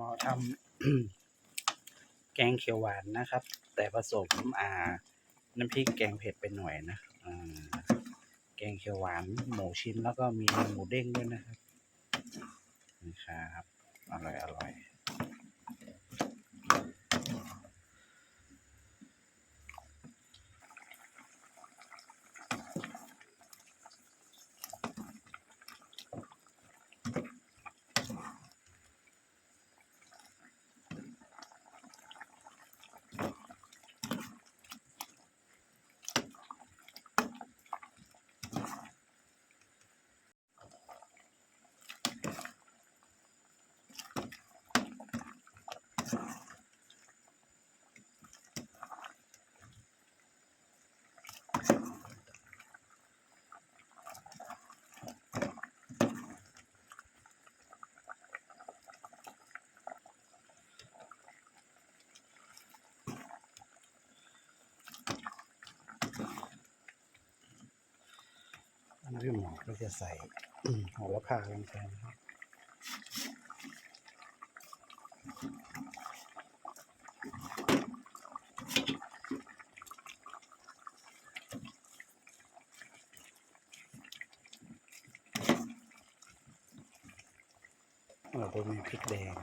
หมอทำแกงเขียวหวานนะครับ แต่ผสมอ่าน้ำพริกแกงเผ็ดไปหน่อยนะแกงเขียวหวานหมูชิ้นแล้วก็มีหมูเด้งด้วยนะครับนี่ครับอร่อยอร่อย อันนี้พี่หมอก็จะใส่โหระพาลงไปนะครับเราจะมีพริกแดง